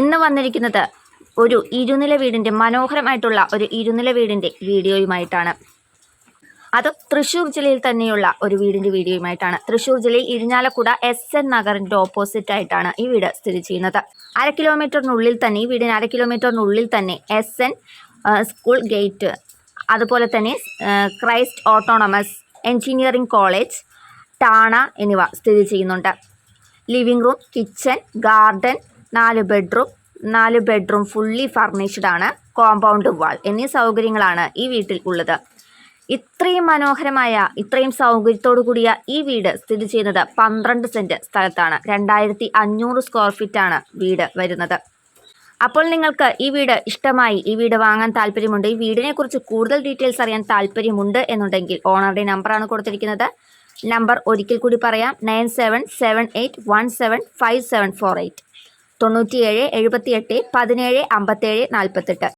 ഇന്ന് വന്നിരിക്കുന്നത് ഒരു ഇരുനില വീടിന്റെ മനോഹരമായിട്ടുള്ള ഒരു ഇരുനില വീടിന്റെ വീഡിയോയുമായിട്ടാണ്. അത് തൃശ്ശൂർ ജില്ലയിൽ തന്നെയുള്ള ഒരു വീടിന്റെ വീഡിയോയുമായിട്ടാണ്. തൃശ്ശൂർ ജില്ലയിൽ ഇരിഞ്ഞാലക്കുട എസ് എൻ നഗറിന്റെ ഓപ്പോസിറ്റ് ആയിട്ടാണ് ഈ വീട് സ്ഥിതി ചെയ്യുന്നത്. അര കിലോമീറ്ററിനുള്ളിൽ തന്നെ ഈ വീടിന് അര കിലോമീറ്ററിനുള്ളിൽ തന്നെ എസ് എൻ സ്കൂൾ ഗേറ്റ് അതുപോലെ തന്നെ Christ autonomous engineering college Thana എന്നിവ സ്ഥിതി ചെയ്യുന്നുണ്ട്. ലിവിംഗ് റൂം കിച്ചൺ ഗാർഡൻ നാല് ബെഡ്റൂം നാല് ബെഡ്റൂം ഫുള്ളി ഫർണിഷ്ഡ് ആണ് കോമ്പൗണ്ട് വാൾ എന്നീ സൗകര്യങ്ങളാണ് ഈ വീട്ടിൽ ഉള്ളത്. ഇത്രയും മനോഹരമായ ഇത്രയും സൗകര്യത്തോടു കൂടിയ ഈ വീട് സ്ഥിതി ചെയ്യുന്നത് പന്ത്രണ്ട് സെന്റ് സ്ഥലത്താണ്. രണ്ടായിരത്തി അഞ്ഞൂറ് സ്ക്വയർ ഫീറ്റാണ് വീട് വരുന്നത്. അപ്പോൾ നിങ്ങൾക്ക് ഈ വീട് ഇഷ്ടമായി ഈ വീട് വാങ്ങാൻ താല്പര്യമുണ്ട് ഈ വീടിനെ കുറിച്ച് കൂടുതൽ ഡീറ്റെയിൽസ് അറിയാൻ താല്പര്യമുണ്ട് എന്നുണ്ടെങ്കിൽ ഓണറുടെ നമ്പറാണ് കൊടുത്തിരിക്കുന്നത്. നമ്പർ ഒരിക്കൽ കൂടി പറയാം nine seven seven eight one seven five seven four eight തൊണ്ണൂറ്റിയേഴ് എഴുപത്തിയെട്ട് പതിനേഴ് അമ്പത്തേഴ് നാൽപ്പത്തെട്ട്